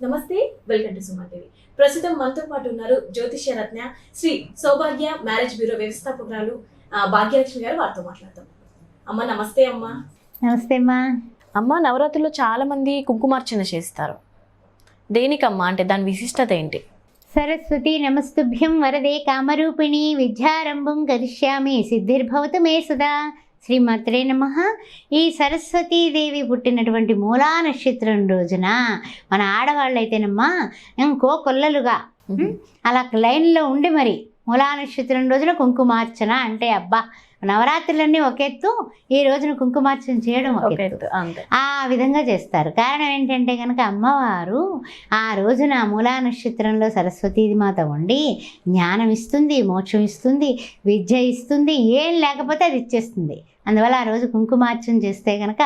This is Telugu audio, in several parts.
నమస్తే వెల్కమ్ టు సుమన్ టీవీ. ప్రస్తుతం మనతో పాటు ఉన్నారు జ్యోతిష్య రత్న శ్రీ సౌభాగ్య మ్యారేజ్ బ్యూరో వ్యవస్థాపకురాలు భాగ్యలక్ష్మి గారు వారితో మాట్లాడతాం అమ్మ నమస్తే అమ్మ. నమస్తే అమ్మా. అమ్మ నవరాత్రిలో చాలా మంది కుంకుమార్చన చేస్తారు. దేనికమ్మా? అంటే దాని విశిష్టత ఏంటి? సరస్వతి నమస్తుభ్యం వరదే కామరూపిణి విద్యారంభం కరిష్యామి సిద్ధిర్భవతు మే సదా. శ్రీమాత్రే నమ. ఈ సరస్వతీదేవి పుట్టినటువంటి మూలా నక్షత్రం రోజున మన ఆడవాళ్ళైతేనమ్మా ఇంకో కొల్లలుగా? అలా లైన్లో ఉండి మరి మూలా నక్షత్రం రోజున కుంకుమార్చన అంటే అబ్బా నవరాత్రులన్నీ ఒక ఎత్తు ఈ రోజున కుంకుమార్చన చేయడం ఒక ఎత్తు. ఆ విధంగా చేస్తారు. కారణం ఏంటంటే కనుక అమ్మవారు ఆ రోజున మూలా నక్షత్రంలో సరస్వతీ మాత ఉండి జ్ఞానం ఇస్తుంది మోక్షం ఇస్తుంది విద్య ఇస్తుంది ఏం లేకపోతే అది ఇచ్చేస్తుంది. అందువల్ల ఆ రోజు కుంకుమార్చన చేస్తే కనుక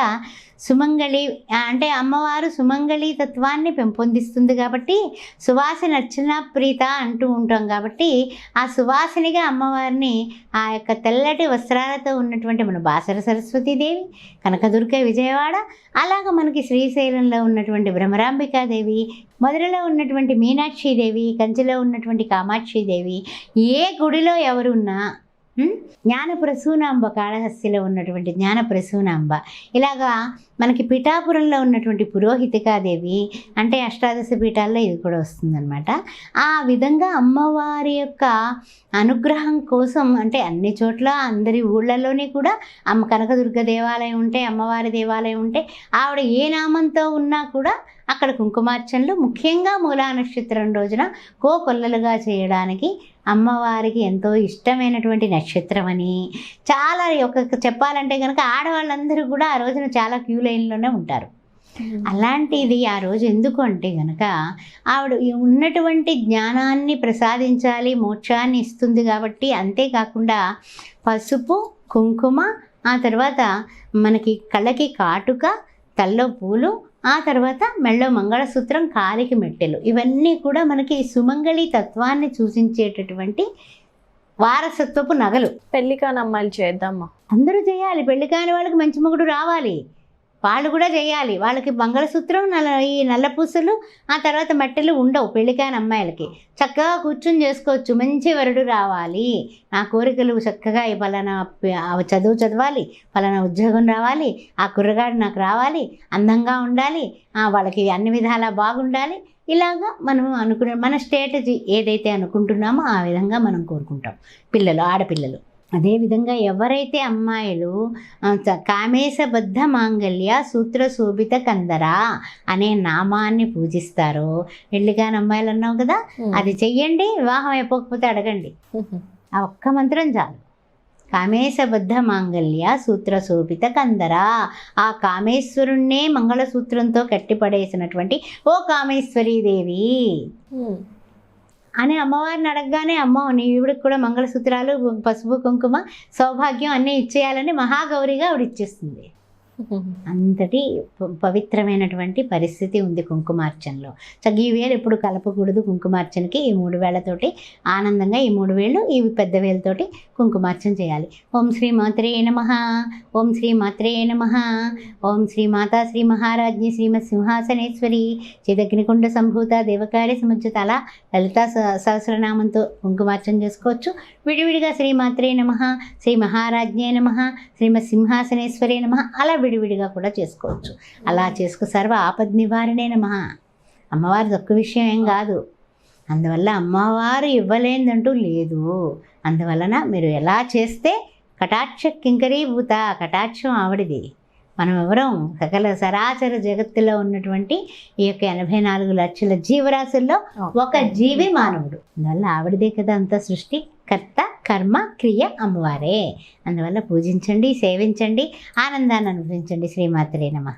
సుమంగళి అంటే అమ్మవారు సుమంగళి తత్వాన్ని పెంపొందిస్తుంది కాబట్టి సువాసన అర్చన ప్రీత అంటూ ఉంటాం కాబట్టి ఆ సువాసనిగా అమ్మవారిని ఆ యొక్క తెల్లటి వస్త్రాలతో ఉన్నటువంటి మన బాసర సరస్వతీదేవి కనకదుర్గ విజయవాడ అలాగ మనకి శ్రీశైలంలో ఉన్నటువంటి భ్రమరాంబికాదేవి మధురలో ఉన్నటువంటి మీనాక్షిదేవి కంచిలో ఉన్నటువంటి కామాక్షిదేవి ఏ గుడిలో ఎవరున్నా జ్ఞాన ప్రసూనాంబ కాళహస్తిలో ఉన్నటువంటి జ్ఞాన ప్రసూనాంబ ఇలాగా మనకి పిఠాపురంలో ఉన్నటువంటి పురోహితికాదేవి అంటే అష్టాదశ పీఠాల్లో ఇది కూడా వస్తుందన్నమాట. ఆ విధంగా అమ్మవారి యొక్క అనుగ్రహం కోసం అంటే అన్ని చోట్ల అందరి ఊళ్ళలోనే కూడా అమ్మ కనకదుర్గ దేవాలయం ఉంటే అమ్మవారి దేవాలయం ఉంటే ఆవిడ ఏ నామంతో ఉన్నా కూడా అక్కడ కుంకుమార్చనలు ముఖ్యంగా మూలా నక్షత్రం రోజున కోకొల్లలుగా చేయడానికి అమ్మవారికి ఎంతో ఇష్టమైనటువంటి నక్షత్రం అని చాలా ఒక చెప్పాలంటే కనుక ఆడవాళ్ళందరూ కూడా ఆ రోజున చాలా క్యూలై లైన్లోనే ఉంటారు. అలాంటిది ఆ రోజు ఎందుకు అంటే గనక ఆవిడ ఉన్నటువంటి జ్ఞానాన్ని ప్రసాదించాలి మోక్షాన్ని ఇస్తుంది కాబట్టి అంతేకాకుండా పసుపు కుంకుమ ఆ తర్వాత మనకి కళ్ళకి కాటుక తల్లో పూలు ఆ తర్వాత మెళ్ళో మంగళసూత్రం కాలికి మెట్టెలు ఇవన్నీ కూడా మనకి సుమంగళి తత్వాన్ని సూచించేటటువంటి వారసత్వపు నగలు. పెళ్ళి కాని అమ్మాయిలు చేద్దామా? అందరూ చేయాలి. పెళ్ళి కాని వాళ్ళకి మంచి మొగుడు రావాలి. వాళ్ళు కూడా చేయాలి. వాళ్ళకి మంగళసూత్రం నల్ల ఈ నల్ల పూసలు ఆ తర్వాత మెట్టెలు ఉండవు పెళ్ళికాని అమ్మాయిలకి. చక్కగా కూర్చొని చేసుకోవచ్చు. మంచి వరుడు రావాలి. నా కోరికలు చక్కగా ఈ పలానా చదువు చదవాలి. పలానా ఉద్యోగం రావాలి. ఆ కుర్రగాడు నాకు రావాలి. అందంగా ఉండాలి. వాళ్ళకి అన్ని విధాలా బాగుండాలి. ఇలాగా మనం అనుకునే మన స్ట్రాటజీ ఏదైతే అనుకుంటున్నామో ఆ విధంగా మనం కోరుకుంటాం. పిల్లలు ఆడపిల్లలు. అదేవిధంగా ఎవరైతే అమ్మాయిలు కామేశబద్ధ మాంగళ్య సూత్ర శోభిత కందర అనే నామాన్ని పూజిస్తారో. పెళ్ళిగాని అమ్మాయిలు అన్నావు కదా అది చెయ్యండి వివాహం అయిపోకపోతే అడగండి. ఆ ఒక్క మంత్రం చాలు. కామేశబద్ధ మాంగళ్య సూత్ర శోభిత కందర ఆ కామేశ్వరుణ్ణే మంగళసూత్రంతో కట్టిపడేసినటువంటి ఓ కామేశ్వరీదేవి. అని అమ్మవారిని అడగగానే అమ్మ నీ ఈవిడికి కూడా మంగళసూత్రాలు పసుపు కుంకుమ సౌభాగ్యం అన్నీ ఇచ్చేయాలని మహాగౌరిగా ఆవిడ ఇచ్చేస్తుంది అంతటి ప- పవిత్రమైనటువంటి పరిస్థితి ఉంది కుంకుమార్చనలో. సో ఈ వేలు ఎప్పుడు కలపకూడదు కుంకుమార్చనకి. ఈ మూడు వేళ్ళతోటి ఆనందంగా ఈ మూడు వేళ్ళు ఇవి పెద్ద వేలతోటి కుంకుమార్చన చేయాలి. ఓం శ్రీ మాత్రే నమ. ఓం శ్రీ మాత్రే నమ. ఓం శ్రీ మాతా శ్రీ మహారాజ్ని శ్రీమత్ సింహాసనేశ్వరి. చిదగ్నికుండ సంభూత దేవకార్య సముచిత అలా లలితా స- సహస్రనామంతో కుంకుమార్చన చేసుకోవచ్చు. విడివిడిగా శ్రీ మాత్రే నమ. శ్రీ మహారాజ్ఞే నమ. శ్రీమత్ సింహాసనేశ్వరే నమ. అలా విడివిడిగా కూడా చేసుకోవచ్చు. అలా చేసుకో సర్వ ఆపద్ నివారణే నమ. అమ్మవారి తక్కువ విషయం ఏం కాదు. అందువల్ల అమ్మవారు ఇవ్వలేదంటూ లేదు. అందువలన మీరు ఎలా చేస్తే కటాక్ష కింకరీభూత కటాక్షం ఆవిడిది. మనం ఎవరం సకల సరాచర జగత్తులో ఉన్నటువంటి ఈ యొక్క ఎనభై నాలుగు లక్షల జీవరాశుల్లో ఒక జీవి మానవుడు. అందువల్ల ఆవిడదే కదా అంత సృష్టి కర్త కర్మ క్రియ అమ్మవారే. అందువల్ల పూజించండి సేవించండి ఆనందాన్ని అనుభవించండి. శ్రీమాత్రే నమ.